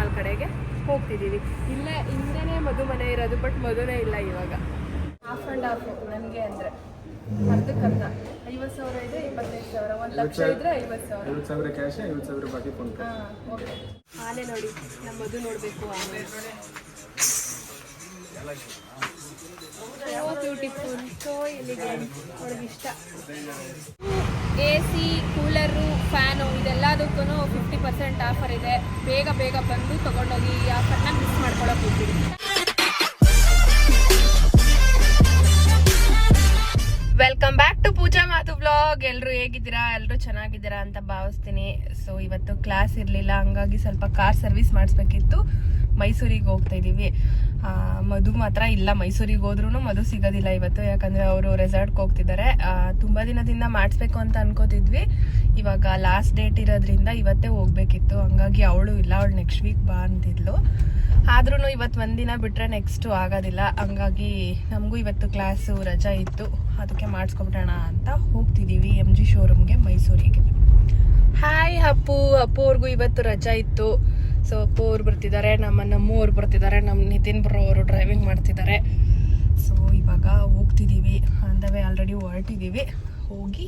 Mall ಕಡೆಗೆ ಹೋಗ್ತಿದ್ದೀವಿ ಇಲ್ಲೇ ಹಿಂದೆನೇ ಮಧು ಮನೆ ಇರೋದು ಬಟ್ ಮಧುನೇ ಇಲ್ಲ ಇವಾಗ. ಹಾಫ್ ಆ್ಯಂಡ್ ಹಾಫ್ ನನಗೆ ಅಂದರೆ ಅರ್ಧ ಐವತ್ತು ಸಾವಿರ ಇದೆ ಇಪ್ಪತ್ತೈದು ಸಾವಿರ. ಒಂದು ಲಕ್ಷ ಇದ್ರೆ ಐವತ್ತು ಸಾವಿರ. ಐವತ್ತು ಸಾವಿರ ಕ್ಯಾಶ್ ಐವತ್ತು ಸಾವಿರ ಬಾಕಿ ಫೋನ್ ಹಾಂ ಓಕೆ ಆನೆ ನೋಡಿ ನಮ್ಮ ಮಧು ನೋಡಬೇಕು ಆನೆ. ಸೋ ಬ್ಯೂಟಿಫುಲ್ ಸೋ ಎಲಿಗೆಂಟ್ ಅವಳಿಗೆ ಇಷ್ಟ. ಎ ಸಿ ಕೂಲರು ಫ್ಯಾನು ಇದೆಲ್ಲದಕ್ಕೂ ಫಿಫ್ಟಿ ಪರ್ಸೆಂಟ್ ಆಫರ್ ಇದೆ. ಬೇಗ ಬೇಗ ಬಂದು ತೊಗೊಂಡೋಗಿ ಈ ಆಫರ್ನ ಮಿಸ್ ಮಾಡ್ಕೊಳ್ಳೋಕೆ ಹೋಗ್ತೀವಿ ವೆಲ್ಕಮ್ ಬ್ಯಾಕ್ ಟು ಪೂಜಾ ಮಾತು ಬ್ಲಾಗ್ ಎಲ್ಲರೂ ಹೇಗಿದ್ದೀರಾ? ಎಲ್ಲರೂ ಚೆನ್ನಾಗಿದ್ದೀರಾ ಅಂತ ಭಾವಿಸ್ತೀನಿ. ಸೊ ಇವತ್ತು ಕ್ಲಾಸ್ ಇರಲಿಲ್ಲ, ಹಂಗಾಗಿ ಸ್ವಲ್ಪ ಕಾರ್ ಸರ್ವಿಸ್ ಮಾಡಿಸ್ಬೇಕಿತ್ತು. ಮೈಸೂರಿಗೆ ಹೋಗ್ತಾ ಇದ್ದೀವಿ. ಮಧು ಮಾತ್ರ ಇಲ್ಲ, ಮೈಸೂರಿಗೆ ಹೋದ್ರೂ ಮಧು ಸಿಗೋದಿಲ್ಲ ಇವತ್ತು. ಯಾಕಂದ್ರೆ ಅವರು ರೆಸಾರ್ಟ್ಗೆ ಹೋಗ್ತಿದ್ದಾರೆ. ತುಂಬ ದಿನದಿಂದ ಮಾಡಿಸ್ಬೇಕು ಅಂತ ಅನ್ಕೋತಿದ್ವಿ. ಇವಾಗ ಲಾಸ್ಟ್ ಡೇಟ್ ಇರೋದ್ರಿಂದ ಇವತ್ತೇ ಹೋಗ್ಬೇಕಿತ್ತು. ಹಂಗಾಗಿ ಅವಳು ಇಲ್ಲ, ಅವಳು ನೆಕ್ಸ್ಟ್ ವೀಕ್ ಬಾ ಅಂತಿದ್ಲು. ಆದ್ರೂ ಇವತ್ತು ಒಂದಿನ ಬಿಟ್ರೆ ನೆಕ್ಸ್ಟ್ ಆಗೋದಿಲ್ಲ. ಹಂಗಾಗಿ ನಮಗೂ ಇವತ್ತು ಕ್ಲಾಸು ರಜಾ ಇತ್ತು. ಅದಕ್ಕೆ ಮಾಡಿಸ್ಕೊಬಿಡೋಣ ಅಂತ ಹೋಗ್ತಿದ್ದೀವಿ ಎಂ ಜಿ ಶೋರೂಮ್ಗೆ ಮೈಸೂರಿಗೆ. ಹಾಯ್ ಅಪ್ಪು. ಅಪ್ಪು ಅವ್ರಿಗೂ ಇವತ್ತು ರಜಾ ಇತ್ತು. ಸೊ ಅಪ್ಪು ಅವ್ರು ಬರ್ತಿದ್ದಾರೆ ನಮ್ಮ ನಮ್ಮೂರು ಬರ್ತಿದ್ದಾರೆ ನಮ್ಮ ನಿತಿನ್ ಬ್ರೋ ಅವರು ಡ್ರೈವಿಂಗ್ ಮಾಡ್ತಿದ್ದಾರೆ ಸೊ ಇವಾಗ ಹೋಗ್ತಿದ್ದೀವಿ ಅಂದವೇ ಆಲ್ರೆಡಿ ಹೊರಟಿದ್ದೀವಿ ಹೋಗಿ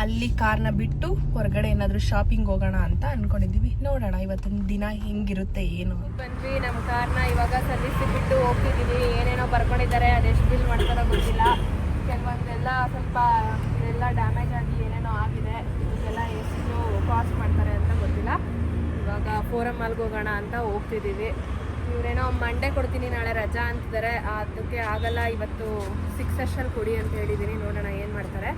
ಅಲ್ಲಿ ಕಾರ್ನ ಬಿಟ್ಟು ಹೊರಗಡೆ ಏನಾದರೂ ಶಾಪಿಂಗ್ ಹೋಗೋಣ ಅಂತ ಅಂದ್ಕೊಂಡಿದ್ದೀವಿ ನೋಡೋಣ, ಇವತ್ತಿನ ದಿನ ಹೆಂಗಿರುತ್ತೆ, ಏನು? ಬಂದ್ವಿ ನಮ್ಮ ಕಾರ್ನ ಇವಾಗ ಸರ್ವಿಸ್ ಬಿಟ್ಟು ಹೋಗ್ತಿದ್ದೀವಿ ಏನೇನೋ ಬರ್ಕೊಂಡಿದ್ದಾರೆ, ಅದೆಷ್ಟು ಬಿಲ್ ಮಾಡ್ತಾರೋ ಗೊತ್ತಿಲ್ಲ. ಕೆಲವೊಂದೆಲ್ಲ ಸ್ವಲ್ಪ, ಇದೆಲ್ಲ ಡ್ಯಾಮೇಜ್ ಆಗಿ ಏನೇನೋ ಆಗಿದೆ. ಇದೆಲ್ಲ ಎಷ್ಟು ಕಾಸ್ಟ್ ಮಾಡ್ತಾರೆ ಅಂತ ಗೊತ್ತಿಲ್ಲ ಇವಾಗ ಫೋರಮ್ ಮಾಲ್ಗೆ ಹೋಗೋಣ ಅಂತ ಹೋಗ್ತಿದ್ದೀವಿ ಇವರೇನೋ ಮಂಡೇ ಕೊಡ್ತೀನಿ, ನಾಳೆ ರಜಾ ಅಂತಿದ್ದಾರೆ ಅದಕ್ಕೆ ಆಗಲ್ಲ, ಇವತ್ತು ಸಿಕ್ಸ್ ಅಷ್ಟಲ್ಲಿ ಕೊಡಿ ಅಂತ ಹೇಳಿದ್ದೀನಿ ನೋಡೋಣ ಏನು ಮಾಡ್ತಾರೆ.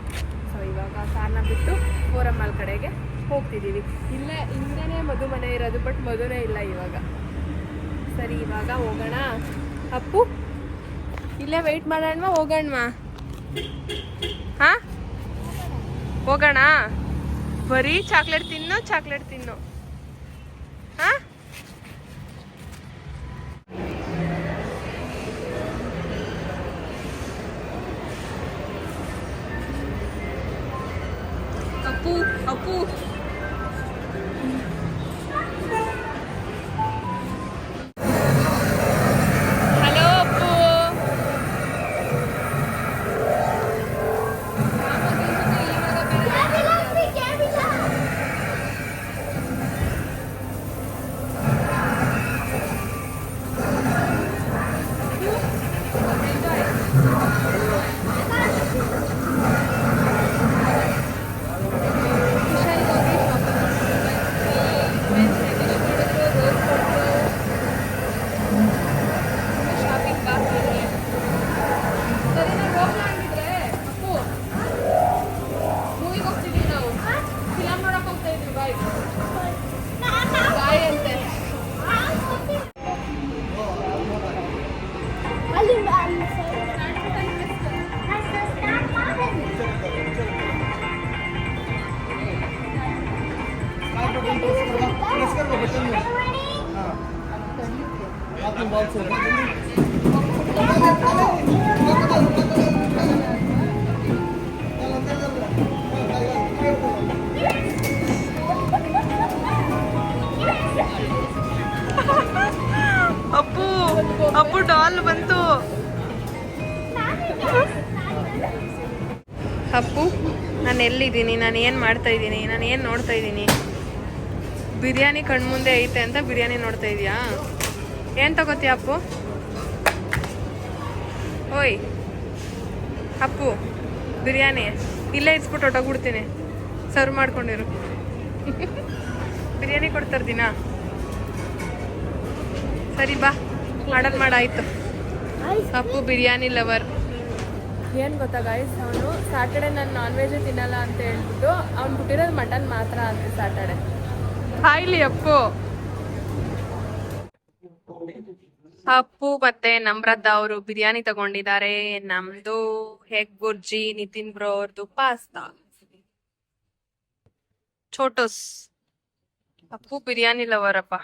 ಸೊ ಇವಾಗ ಕಾರನ್ನ ಬಿಟ್ಟು ಫೋರಮ್ ಮಾಲ್ ಕಡೆಗೆ ಹೋಗ್ತಿದ್ದೀವಿ ಇಲ್ಲೇ ಹಿಂದೆನೇ ಮದುಮನೆ ಇರೋದು ಬಟ್ ಮದುವೆ ಇಲ್ಲ ಇವಾಗ. ಸರಿ, ಇವಾಗ ಹೋಗೋಣ. ಅಪ್ಪು, ಇಲ್ಲೇ ವೆಯ್ಟ್ ಮಾಡೋಣ ಹೋಗೋಣ ಹಾಂ? ಹೋಗೋಣ? ಬರೀ ಚಾಕ್ಲೇಟ್ ತಿನ್ನು ಚಾಕ್ಲೇಟ್ ತಿನ್ನು. ಹಾ ಅಪ್ಪು ಅಪ್ಪು ಹಲೋ ಎಲ್ಲಿದ್ದೀನಿ ನಾನು ಏನು ಮಾಡ್ತಾ ಇದ್ದೀನಿ, ನಾನು ಏನು ನೋಡ್ತಾ ಇದ್ದೀನಿ? ಬಿರಿಯಾನಿ ಕಣ್ಮುಂದೆ ಐತೆ ಅಂತ ಬಿರಿಯಾನಿ ನೋಡ್ತಾ ಇದೀಯಾ? ಏನು ತಗೋತೀಯ ಅಪ್ಪು? ಓಯ್, ಅಪ್ಪು, ಬಿರಿಯಾನಿ. ಇಲ್ಲೇ ಇಸ್ಬಿಟ್ಟು ಹೊಟ್ಟೋಗ್ಬಿಡ್ತೀನಿ. ಸರ್ವ್ ಮಾಡ್ಕೊಂಡಿರು. ಬಿರಿಯಾನಿ ಕೊಡ್ತಾರೆ ದಿನ ಸರಿ ಬಾ, ಆರ್ಡರ್ ಮಾಡಾಯ್ತು ಅಪ್ಪು, ಬಿರಿಯಾನಿ ಲವರ್. ಏನು ಗೊತ್ತಾ ಗಾಯ್ಸ್ ಅವನು ಸ್ಯಾಟರ್ಡೆ ನಾನು ನಾನ್ ವೆಜ್ ತಿನ್ನಲ್ಲ ಅಂತ ಹೇಳ್ಬಿಟ್ಟು ಅವ್ನು ಬಿಟ್ಟಿರೋದು ಮಟನ್ ಮಾತ್ರ ಅಂತ ಸ್ಯಾಟರ್ಡೆ ಹಾಯ್ಲಿ ಅಪ್ಪು. ಅಪ್ಪು ಮತ್ತೆ ನಮ್ರದ್ದ ಅವರು ಬಿರಿಯಾನಿ ತಗೊಂಡಿದ್ದಾರೆ. ನಮ್ದು ಹೆಗ್ ಬುರ್ಜಿ ನಿತಿನ್ ಬ್ರೋ ಅವ್ರದ್ದು ಪಾಸ್ತಾ ಛೋಟೋಸ್ ಅಪ್ಪು ಬಿರಿಯಾನಿ ಲವರ್ ಅಪ್ಪ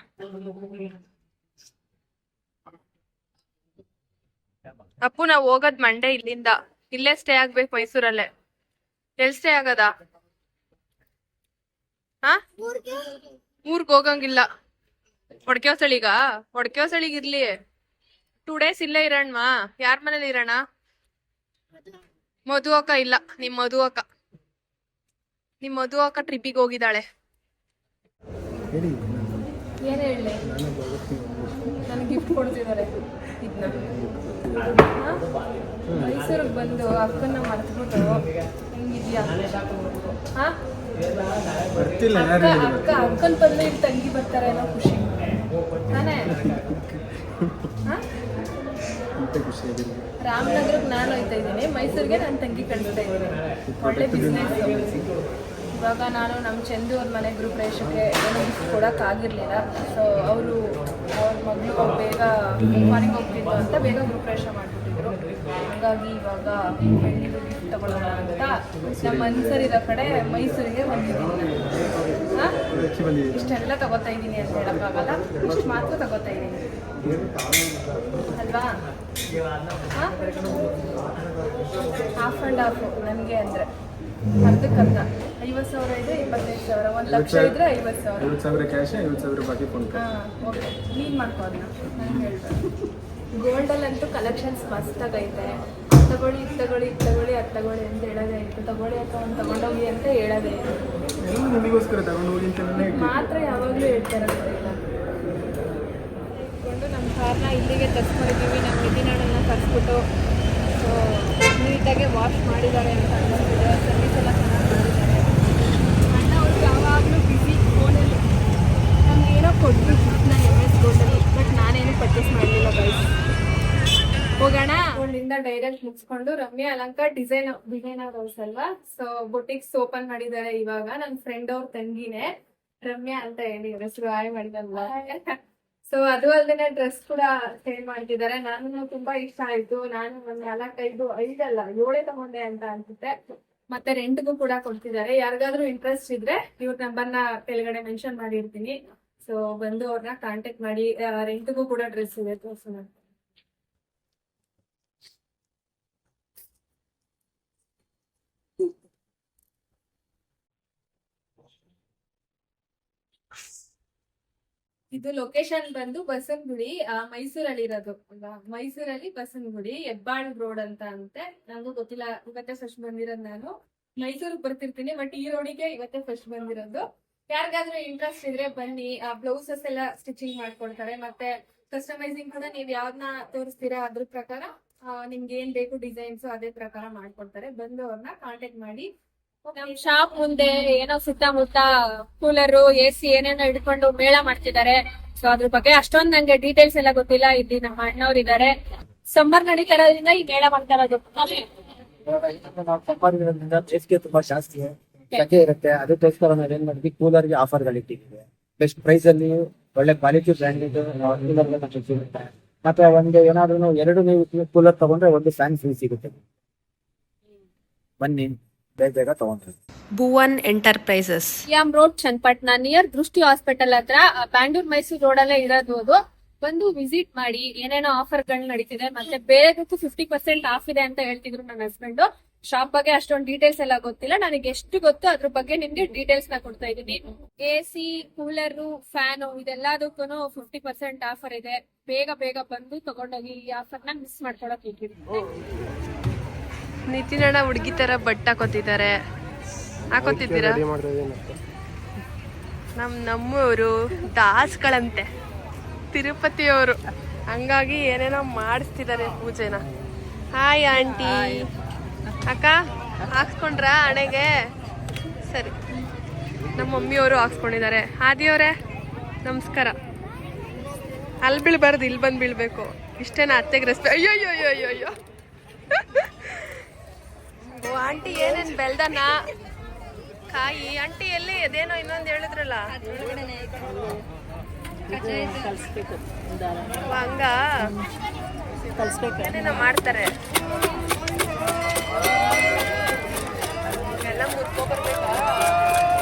ಅಪ್ಪು ನಾವು ಹೋಗೋದ್ ಮಂಡೇ ಇಲ್ಲಿಂದ. ಇಲ್ಲೇ ಸ್ಟೇ ಆಗ್ಬೇಕು ಮೈಸೂರಲ್ಲೇ. ಎಲ್ ಸ್ಟೇ ಆಗದ? ಹಾ? ಊರ್ಗ್ ಹೋಗಂಗಿಲ್ಲ. ಹೊಡ್ಕೋ ಸಳಿಗ ಹೊಡ್ಕೋ ಸಳಿಗ ಇರ್ಲಿ. ಟೂ ಡೇಸ್ ಇಲ್ಲೇ ಇರಣ್ವಾ? ಯಾರ ಮನೇಲಿ ಇರೋಣ ಮಧು ಅಕ್ಕ ಇಲ್ಲ. ನಿಮ್ ಮಧು ಅಕ್ಕ. ನಿಮ್ ಮಧು ಅಕ್ಕ ಟ್ರಿಪ್ಪಿಗೆ ಹೋಗಿದ್ದಾಳೆ. ಏನ್ ಹೇಳಲಿ ನನಗೆ ಗಿಫ್ಟ್ ಕೊಡ್ತಿದ್ದಾರೆ ಇದನ್ನ ಮೈಸೂರಿಗೆ ಬಂದು ಅಕ್ಕನ ಮರ್ತ್ಬಿಟ್ಟು ಹೆಂಗಿದ್ಯಾ? ಹಾಂ? ಅಕ್ಕ ಅಕ್ಕ ಅಕ್ಕನ ಬಂದು ಇಲ್ಲಿ ತಂಗಿ ಬರ್ತಾರೆ ಅನ್ನೋ ಖುಷಿ. ತಾನೇ? ರಾಮನಗರಕ್ಕೆ ನಾನು ಹೋಯ್ತಾ ಇದ್ದೀನಿ. ಮೈಸೂರಿಗೆ ನನ್ನ ತಂಗಿ ಕಳಿಸ್ತಾ ಇದ್ದೀನಿ. ಒಳ್ಳೆ ಬಿಸ್ನೆಸ್ ಇವಾಗ ನಾನು ನಮ್ಮ ಚಂದು ಅವ್ರ ಮನೆ ಗೃಹಪ್ರವೇಶಕ್ಕೆ ಏನು ಗಿಫ್ಟ್ ಕೊಡೋಕ್ಕಾಗಿರಲಿಲ್ಲ ಸೊ ಅವರು ಅವ್ರ ಮಗಳು ಬೇಗ ಮನೆಗೆ ಹೋಗ್ತಿದ್ದು ಅಂತ ಬೇಗ ಗೃಹಪ್ರವೇಶ ಮಾಡಿಬಿಟ್ಟಿದ್ರು. ಹಾಗಾಗಿ ಇವಾಗ ಹೆಣ್ಣಿಗೆ ಗಿಫ್ಟ್ ತಗೊಳ್ಳೋಣ ಅಂತ ನಮ್ಮ ಮನ್ಸರಿರೋ ಕಡೆ ಮೈಸೂರಿಗೆ ಬಂದಿದ್ದೀನಿ. ಇಷ್ಟೆಲ್ಲ ತಗೋತಾ ಇದ್ದೀನಿ ಅಂತ ಹೇಳೋಕ್ಕಾಗಲ್ಲ. ಇಷ್ಟು ಮಾತ್ರ ತಗೋತಾ ಇದ್ದೀನಿ. ಅಲ್ವಾ? ಹಾಫ್ ಆ್ಯಂಡ್ ಹಾಫು ನನಗೆ ಅಂದರೆ. ಅರ್ಧಕ್ಕರ್ಧ ಐವತ್ತು ಸಾವಿರ ಇದೆ ಇಪ್ಪತ್ತೈದು ಸಾವಿರ. ಒಂದು ಲಕ್ಷ ಇದ್ರೆ ಐವತ್ತು ಸಾವಿರ. ಐವತ್ತು ಸಾವಿರ ಕ್ಯಾಶ್ ಐವತ್ತು ಸಾವಿರ ಬಾಕಿ ಓಕೆ. ನೀನು ಮಾಡ್ಕೋ ಅದನ್ನ ನಾನು ಹೇಳ್ಬೇಕು ಗೋಲ್ಡಲ್ಲಂತೂ ಕಲೆಕ್ಷನ್ಸ್ ಮಸ್ತಾಗೈತೆ ತಗೊಳ್ಳಿ ಇದು ತಗೊಳ್ಳಿ ಇದು ತಗೊಳ್ಳಿ ಅದು ತಗೊಳ್ಳಿ ಅಂತ ಹೇಳೋದೇ ಇತ್ತು. ತಗೊಳ್ಳಿ ಅಥವಾ ಒಂದು ತಗೊಂಡೋಗಿ ಅಂತ ಹೇಳೋದೇ ಇತ್ತು. ಎಲ್ಲ ನಿಮಗೋಸ್ಕರ ತಗೊಂಡು ಅಂತ ಮಾತ್ರ ಯಾವಾಗಲೂ ಹೇಳ್ತಾರೆ ಇಲ್ಲ ಇಟ್ಕೊಂಡು ನಮ್ಮ ಕಾರ್ನ ಇಲ್ಲಿಗೆ ತರಿಸ್ಕೊಂಡಿದ್ದೀವಿ. ನಮ್ಮ ಮಿದಿನಾಡನ್ನ ತರಿಸ್ಬಿಟ್ಟು ನೀಟಾಗಿ ವಾಶ್ ಮಾಡಿದ್ದಾರೆ ಅಂತ ಅನ್ನಿಸ್ತಿದೆ ಸರ್ವಿಸ್ ಎಲ್ಲ ಚೆನ್ನಾಗಿ ಮಾಡಿದ್ದಾರೆ. ಅಣ್ಣ ಅವ್ರು ಯಾವಾಗಲೂ ಬಿಸಿ ಫೋನಲ್ಲಿ ನಮ್ಗೆ ಏನೋ ಕೊಟ್ಟರು ಗಿಫ್ಟ್ನ ಎಂ ಎಸ್ ಗೋಲ್ಡಲ್ಲಿ ಬಟ್ ನಾನೇನು ಪರ್ಚೇಸ್ ಮಾಡಲಿಲ್ಲ ಗೈಸ್ ಹೋಗೋಣ? ಅವಳಿಂದ ಡೈರೆಕ್ಟ್ ಮುಗಿಸ್ಕೊಂಡು Ramya Alankar design designer house ಅಲ್ವಾ? ಸೊ ಬೊಟಿಕ್ಸ್ ಓಪನ್ ಮಾಡಿದ್ದಾರೆ ಇವಾಗ. ನನ್ನ ಫ್ರೆಂಡ್ ಅವ್ರ ತಂಗಿನೇ. ರಮ್ಯಾ ಅಂತ ಹೇಳಿ ಹೆಸರು ಆಯ್ ಮಾಡಿದಲ್ವ ಸೊ ಅದು ಅಲ್ಲದೆ ಡ್ರೆಸ್ ಕೂಡ ಸೇಲ್ ಮಾಡ್ತಿದ್ದಾರೆ. ನಾನು ತುಂಬಾ ಇಷ್ಟ ಆಯ್ತು. ನಾನು ಒಂದ್ ನಾಲ್ಕೈದು, ಐದಲ್ಲ, ಏಳೇ ತಗೊಂಡೆ ಅಂತ ಅನ್ಸುತ್ತೆ. ಮತ್ತೆ ರೆಂಟ್ಗೂ ಕೂಡ ಕೊಡ್ತಿದ್ದಾರೆ. ಯಾರಿಗಾದ್ರೂ ಇಂಟ್ರೆಸ್ಟ್ ಇದ್ರೆ ಇವ್ರ ನಂಬರ್ನ ಕೆಳಗಡೆ ಮೆನ್ಷನ್ ಮಾಡಿರ್ತೀನಿ. ಸೊ ಬಂದು ಅವ್ರನ್ನ ಕಾಂಟ್ಯಾಕ್ಟ್ ಮಾಡಿ ರೆಂಟ್ಗೂ ಕೂಡ ಡ್ರೆಸ್ ಇದೆ ತೋರ್ಸೋಣ ಇದು ಲೊಕೇಶನ್ ಬಂದು ಬಸವನಗುಡಿ ಮೈಸೂರಲ್ಲಿ ಇರೋದು ಅಲ್ವಾ? ಮೈಸೂರಲ್ಲಿ ಬಸವನಗುಡಿ, ಹೆಬ್ಬಾಳ್ ರೋಡ್ ಅಂತ ಅಂತೆ. ನಂಗೂ ಗೊತ್ತಿಲ್ಲ, ಇವತ್ತೇ ಫಸ್ಟ್ ಬಂದಿರೋದು ನಾನು. ಮೈಸೂರಿಗೆ ಬರ್ತಿರ್ತೀನಿ ಬಟ್ ಈ ರೋಡಿಗೆ ಇವತ್ತೇ ಫಸ್ಟ್ ಬಂದಿರೋದು. ಯಾರಿಗಾದ್ರೂ ಇಂಟ್ರೆಸ್ಟ್ ಇದ್ರೆ ಬನ್ನಿ. ಆ ಬ್ಲೌಸಸ್ ಎಲ್ಲ ಸ್ಟಿಚಿಂಗ್ ಮಾಡ್ಕೊಡ್ತಾರೆ. ಮತ್ತೆ ಕಸ್ಟಮೈಸಿಂಗ್ ಕೂಡ ನೀವು ಯಾವ್ದನ್ನ ತೋರಿಸ್ತೀರಾ ಅದ್ರ ಪ್ರಕಾರ ನಿಮ್ಗೆ ಏನ್ ಬೇಕು ಡಿಸೈನ್ಸ್ ಅದೇ ಪ್ರಕಾರ ಮಾಡ್ಕೊಡ್ತಾರೆ. ಬಂದು ಅವ್ರನ್ನ ಕಾಂಟ್ಯಾಕ್ಟ್ ಮಾಡಿ. ನಮ್ ಶಾಪ್ ಮುಂದೆ ಏನೋ ಸುತ್ತಮುತ್ತ ಕೂಲರು ಎ ಸಿ ಏನೇನೋ ಹಿಡ್ಕೊಂಡು ಮೇಳ ಮಾಡ್ತಿದ್ದಾರೆ ಸೊ ಅದ್ರ ಬಗ್ಗೆ ಅಷ್ಟೊಂದ್ ನಂಗೆ ಡೀಟೇಲ್ಸ್ ಎಲ್ಲ ಗೊತ್ತಿಲ್ಲ. ಇಲ್ಲಿ ನಮ್ಮ ಅಣ್ಣವ್ರು ಇದಾರೆ. ಸಮ್ಮರ್ ನಡೀತಾ ಇರೋದ್ರಿಂದ ಈ ಮೇಳ ಮಾಡ್ತಾ ಇರೋದು. ನಾವು ಸಮ್ಮರ್ ಇರೋದ್ರಿಂದ ಬೇಸಿಗೆ ತುಂಬಾ ಜಾಸ್ತಿ ಸೆಕೆ ಇರುತ್ತೆ. ಅದಕ್ಕೋಸ್ಕರ ನಾವು ಏನ್ ಮಾಡಿದ್ವಿ ಕೂಲರ್ಗೆ ಆಫರ್ಗಳು ಇಟ್ಟಿದ್ದೀವಿ. ಬೆಸ್ಟ್ ಪ್ರೈಸ್ ಅಲ್ಲಿ ಒಳ್ಳೆ ಕ್ವಾಲಿಟಿ ಕೂಲರ್ ನಮಗೆ ಸಿಗುತ್ತೆ ಮತ್ತೆ ಒಂದು ಏನಾದ್ರು ಎರಡು ನೀವು ಕೂಲರ್ ತಗೊಂಡ್ರೆ ಒಂದು ಫ್ಯಾನ್ ಫ್ರೀ ಸಿಗುತ್ತೆ. ಬನ್ನಿ. ಬೇಗ ಬೇಗ ತಗೊಂಡ್ರಿ. Bhuvan enterprises. M road Channapatna near Drishti hospital ಹತ್ರ ಬ್ಯಾಂಡೂರ್ ಮೈಸೂರು ರೋಡ್ ಅಲ್ಲೇ ಇರೋದು ಅದು ಬಂದು ವಿಸಿಟ್ ಮಾಡಿ ಏನೇನೋ ಆಫರ್ಗಳು ನಡೀತಿದೆ ಮತ್ತೆ ಬೇರೆದಕ್ಕೂ ಫಿಫ್ಟಿ ಪರ್ಸೆಂಟ್ ಆಫ್ ಇದೆ ಅಂತ ಹೇಳ್ತಿದ್ರು ನನ್ನ ಹಸ್ಬೆಂಡ್ ಶಾಪ್ ಬಗ್ಗೆ ಅಷ್ಟೊಂದು ಡೀಟೇಲ್ಸ್ ಎಲ್ಲ ಗೊತ್ತಿಲ್ಲ. ನನಗೆ ಎಷ್ಟು ಗೊತ್ತು ಅದ್ರ ಬಗ್ಗೆ ನಿಮ್ಗೆ ಡೀಟೇಲ್ಸ್ನ ಕೊಡ್ತಾ ಇದೀನಿ ಎ ಸಿ ಕೂಲರ್ ಫ್ಯಾನು ಇದೆಲ್ಲದಕ್ಕೂ ಫಿಫ್ಟಿ ಪರ್ಸೆಂಟ್ ಆಫರ್ ಇದೆ. ಬೇಗ ಬೇಗ ಬಂದು ತಗೊಂಡೋಗಿ ಈ ಆಫರ್ನ ಮಿಸ್ ಮಾಡ್ಕೊಳಕ್ ಹೋಗಿದ್ದೀನಿ ನಿತಿನ್ ಅಣ್ಣ ಹುಡುಗಿ ತರ ಬಟ್ಟ ಹಾಕೋತಿದ್ದಾರೆ. ಹಾಕೋತಿದ್ದೀರಾ? ನಮ್ಮ ನಮ್ಮವರು ದಾಸ್ಗಳಂತೆ. ತಿರುಪತಿಯವರು. ಹಂಗಾಗಿ ಏನೇನೋ ಮಾಡಿಸ್ತಿದ್ದಾರೆ ಪೂಜೆನ. ಹಾಯ್ ಆಂಟಿ ಅಕ್ಕ ಹಾಕ್ಸ್ಕೊಂಡ್ರಾ ಹಣೆಗೆ? ಸರಿ. ನಮ್ಮ ಮಮ್ಮಿಯವರು ಹಾಕ್ಸ್ಕೊಂಡಿದ್ದಾರೆ. ಆದಿಯವರೇ ನಮಸ್ಕಾರ. ಅಲ್ಲಿ ಬೀಳ್ಬಾರ್ದು ಇಲ್ಲಿ ಬಂದು ಬೀಳ್ಬೇಕು. ಇಷ್ಟೇನ ಅತ್ತೆಗೆ ರೆಸ್ಪೆ ಅಯ್ಯೋ ಅಯ್ಯೋ ಅಯ್ಯೋ ಅಯ್ಯೋ ಅಯ್ಯೋ ಓ, ಆಂಟಿ ಏನೇನ್ ಬೆಳ್ದನ? ಕಾಯಿ, ಆಂಟಿ ಎಲ್ಲಿ? ಅದೇನೋ ಇನ್ನೊಂದು ಹೇಳಿದ್ರಲ್ಲ. ಹಂಗ? ಏನೇನೋ ಮಾಡ್ತಾರೆ. ಎಲ್ಲ ಮುರ್ಕೊಬರ್ಬೇಕಾ ಶ್ರೀ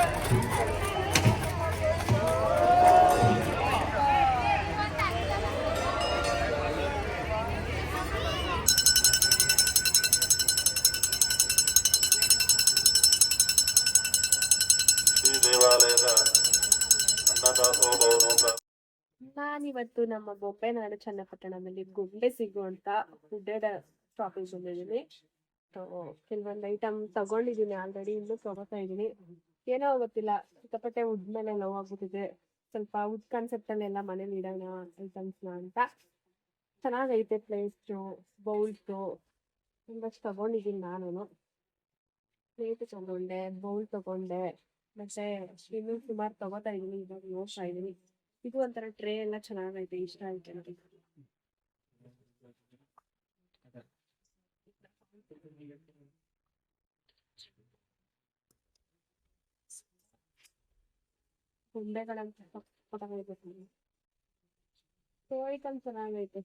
ನಮ್ಮ ಬೊಂಬೆನಾಡು ಚನ್ನಪಟ್ಟಣದಲ್ಲಿ ಗೊಂಬೆ ಸಿಗುವಂತ ಫುಡ್ಡೆಡ್ ಶಾಪಿಂಗ್ ಬಂದಿದ್ದೀನಿ ಕೆಲವೊಂದು ಐಟಮ್ ತಗೊಂಡಿದ್ದೀನಿ ಆಲ್ರೆಡಿ ಇನ್ನು ತಗೋತಾ ಇದ್ದೀನಿ ಏನೋ ಗೊತ್ತಿಲ್ಲ, ಸಿಕ್ಕಾಪಟ್ಟೆ ಉಡ್ ಮೇಲೆ ನೋವಾಗ್ಬಿಟ್ಟಿದೆ ಸ್ವಲ್ಪ ಉಡ್ ಕಾನ್ಸೆಪ್ಟ್ ಎಲ್ಲ ಮನೇಲಿ ಇಡೋಣ ಐಟಮ್ಸ್ನ ಅಂತ. ಚೆನ್ನಾಗೈತೆ ಪ್ಲೇಸು ಬೌಲ್ಸು ತುಂಬಷ್ಟು ತಗೊಂಡಿದ್ದೀನಿ ನಾನು ಪ್ಲೇಟ್ ತಗೊಂಡೆ ಬೌಲ್ ತಗೊಂಡೆ, ಮತ್ತೆ ಇನ್ನೂ ಸುಮಾರು ತಗೋತಾ ಇದೀನಿ, ಇವಾಗ ನೋಡ್ತಾ ಇದೀನಿ. ಇದು ಒಂಥರ ಟ್ರೇ ಎಲ್ಲ ಚೆನ್ನಾಗೈತೆ, ಇಷ್ಟ ಆಯ್ತು ನನಗೆ. ಗೊಂಬೆಗಳಂತ. ಸೊ ಐಟಮ್ ಚೆನ್ನಾಗೈತೆ.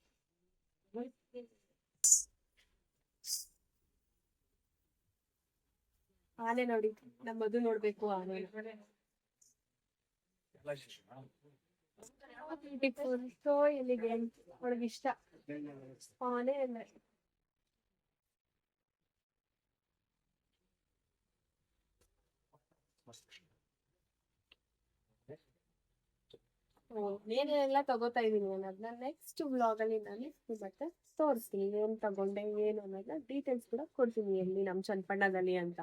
ಆನೆ ನೋಡಿ, ನಮ್ಮದು ನೋಡ್ಬೇಕು ಆನೆ. ಬ್ಯೂಟಿಫುಲ್ ಸೊ ಅವಳಿಗೆ ಇಷ್ಟ? ಸ್ಪಾನೇ ಅಂದ್ರೆ ಏನೆಲ್ಲ ತಗೋತಾ ಇದೀನಿ ನಾನು ಅದನ್ನ ನೆಕ್ಸ್ಟ್ ಬ್ಲಾಗ್ ಅಲ್ಲಿ ನಾನು ಮತ್ತೆ ತೋರಿಸ್ತೀನಿ. ಏನ್ ತಗೊಂಡೆ, ಏನು ಅನ್ನೋದನ್ನ ಡೀಟೇಲ್ಸ್ ಕೂಡ ಕೊಡ್ತೀನಿ ಎಲ್ಲಿ, ನಮ್ ಚನ್ಪಣ್ಣದಲ್ಲಿ ಅಂತ.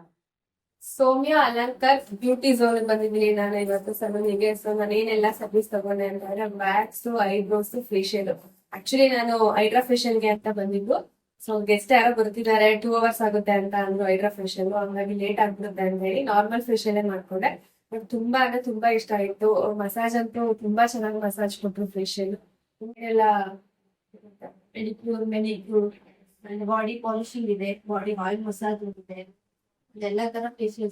ಸೌಮ್ಯ ಅಲಂಕರ್ ಬ್ಯೂಟಿ ಝೋನ್ ಬಂದಿದ್ದೀನಿ. ನಾನು ಇವತ್ತು ಸಲೂನಿಗೆ. ಸೊ ನಾನು ಏನೆಲ್ಲ ಸರ್ವಿಸ್ ತಗೊಂಡೆ ಅಂತಂದ್ರೆ ವ್ಯಾಕ್ಸ್ ಐಬ್ರೋಸ್ ಫೇಶಿಯಲ್ ಆಕ್ಚುಲಿ ನಾನು ಹೈಡ್ರಾ ಫೇಶಿಯಲ್ಗೆ ಅಂತ ಬಂದಿದ್ದು. ಸೊ ಗೆಸ್ಟ್ ಯಾರೋ ಬರ್ತಿದ್ದಾರೆ ಟೂ ಅವರ್ಸ್ ಆಗುತ್ತೆ ಅಂತ ಅಂದ್ರು ಹೈಡ್ರಾ ಫೇಶಿಯಲ್ ಹಂಗಾಗಿ ಲೇಟ್ ಆಗ್ಬಿಡುತ್ತೆ ಅಂತ ಹೇಳಿ ನಾರ್ಮಲ್ ಫೇಶಿಯಲ್ ಮಾಡ್ಕೊಂಡೆ. ಬಟ್ ತುಂಬಾ ಅಂದ್ರೆ ತುಂಬಾ ಇಷ್ಟ ಆಯ್ತು. ಮಸಾಜ್ ಅಂತೂ ತುಂಬಾ ಚೆನ್ನಾಗಿ ಮಸಾಜ್ ಕೊಟ್ರು ಫೇಶಿಯಲ್ ಎಲ್ಲ ಪೆಡಿಕ್ಯೂರ್ ಮೆನಿಕ್ಯೂರ್ ಬಾಡಿ ಪಾಲಿಶಿಂಗ್ ಇದೆ ಬಾಡಿ ಆಯಿಲ್ ಮಸಾಜ್ ಇದೆ. ಎಲ್ಲ ತರ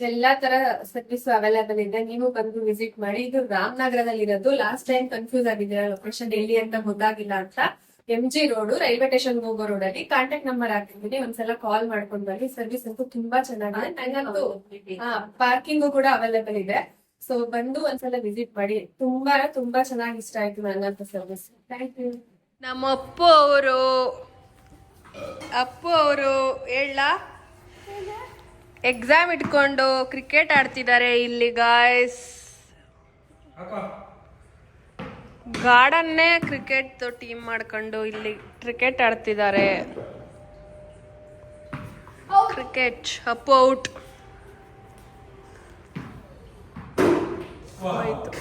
ಎಲ್ಲಾ ತರ ಸರ್ವಿಸ್ ಅವೈಲೇಬಲ್ ಇದೆ. ನೀವು ಬಂದು ವಿಸಿಟ್ ಮಾಡಿ ಇದು ರಾಮನಗರದಲ್ಲಿ ಇರೋದು ಲಾಸ್ಟ್ ಟೈಮ್ ಕನ್ಫ್ಯೂಸ್ ಆಗಿದ್ದೀರಾ ಲೊಕೇಶನ್ ಎಲ್ಲಿ ಅಂತ ಗೊತ್ತಾಗಿಲ್ಲ ಅಂತ M G road railway station ಹೋಗೋ ರೋಡ್ ಅಲ್ಲಿ ಕಾಂಟ್ಯಾಕ್ಟ್ ನಂಬರ್ ಹಾಕಿದ್ದೀನಿ. ಒಂದ್ಸಲ ಕಾಲ್ ಮಾಡ್ಕೊಂಡ್ ಬನ್ನಿ. ಸರ್ವಿಸ್ ಅಂತೂ ತುಂಬಾ ಚೆನ್ನಾಗಿದೆ. ನಂಗಂತೂ ಪಾರ್ಕಿಂಗು ಕೂಡ ಅವೈಲೇಬಲ್ ಇದೆ. ಸೊ ಬಂದು ಒಂದ್ಸಲ ವಿಸಿಟ್ ಮಾಡಿ. ತುಂಬಾ ತುಂಬಾ ಚೆನ್ನಾಗಿ ಇಷ್ಟ ಆಯ್ತು ನಂಗಂತ ಸರ್ವಿಸ್ ಥ್ಯಾಂಕ್ ಯು ನಮ್ಮ ಅಪ್ಪು ಅವರು ಅಪ್ಪು ಅವರು ಹೇಳ. ಎಕ್ಸಾಮ್ ಇಟ್ಕೊಂಡು ಕ್ರಿಕೆಟ್ ಆಡ್ತಿದ್ದಾರೆ ಇಲ್ಲಿ ಗಾಯ್ಸ್ ಗಾರ್ಡನ್ನೇ ಕ್ರಿಕೆಟ್ ಟೀಮ್ ಮಾಡ್ಕೊಂಡು ಇಲ್ಲಿ ಕ್ರಿಕೆಟ್ ಆಡ್ತಿದ್ದಾರೆ. ಕ್ರಿಕೆಟ್ ಅಪ್ ಔಟ್ ಆಯ್ತು.